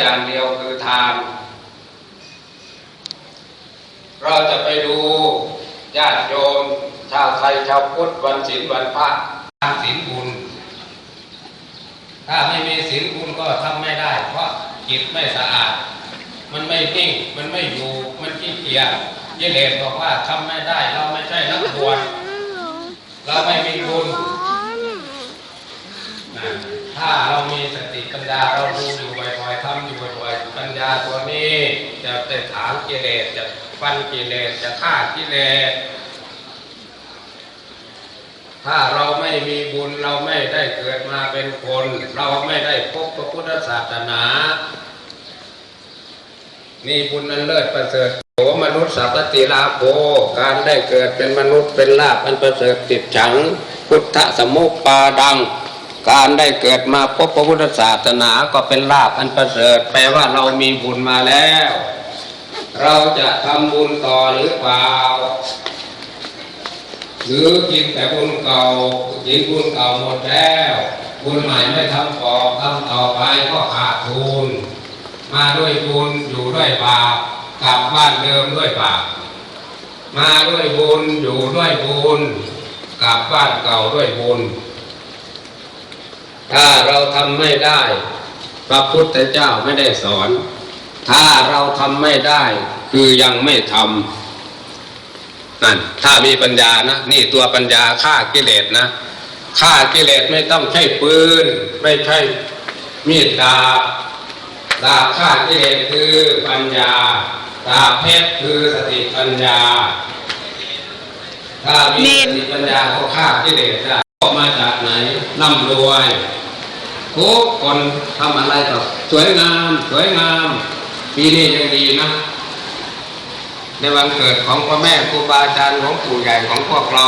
อย่างเดียวคือทาน เราจะไปดูญาติโยม ชาวไทยชาวพุทธวันศีลวันพระทานศีลบุญ ถ้าไม่มีศีลบุญก็ทำไม่ได้ เพราะจิตไม่สะอาด มันไม่นิ่งมันไม่อยู่ มันขี้เกียจยิเลสบอกว่าทำไม่ได้ เราไม่ใช่นักบวชเราไม่มีบุญถ้าเรามีสติปัญญาเราดูอยู่บ่อยๆทำอยู่บ่อยๆปัญญาตัวนี้ จะเตะถางกิเลสจะฟันกิเลสจะฆ่ากิเลสถ้าเราไม่มีบุญเราไม่ได้เกิดมาเป็นคน เราไม่ได้พบพระพุทธศาสนา นี่บุญนั้นเลิศประเสริฐโหมนุษย์สัพติลาโภการได้เกิดเป็นมนุษย์เป็นลาภอันประเสริฐติดฉัง พุทธสมุปปาดัง การได้เกิดมาพบพระพุทธศาสนาก็เป็นลาภอันประเสริฐแปลว่าเรามีบุญมาแล้ว เราจะทำบุญต่อหรือเปล่า หรือกินแต่บุญเก่ากินบุญเก่าหมดแล้วบุญใหม่ไม่ทำต่อทำต่อไปก็ขาดทุน มาด้วยบุญอยู่ด้วยบาปกลับบ้านเดิมด้วยบาปมาด้วยบุญอยู่ด้วยบุญกลับบ้านเก่าด้วยบุญ ถ้าเราทำไม่ได้ พระพุทธเจ้าไม่ได้สอน ถ้าเราทำไม่ได้ คือยังไม่ทำนั่นถ้ามีปัญญานะนี่ตัวปัญญาฆ่ากิเลสนะฆ่ากิเลสไม่ต้องใช้ปืน ไม่ใช่มีดดาบดาบฆ่ากิเลสคือปัญญาดาบเพชรคือสติปัญญา ถ้ามีสติปัญญาก็ฆ่ากิเลสได้ออกมาจากไหนร่ำรวยทุกคนทำอะไรก็สวยงาม สวยงาม ปีนี้ยังดีนะ ในวันเกิดของพ่อแม่ครูบาอาจารย์ของปู่ใหญ่ของพวกเรา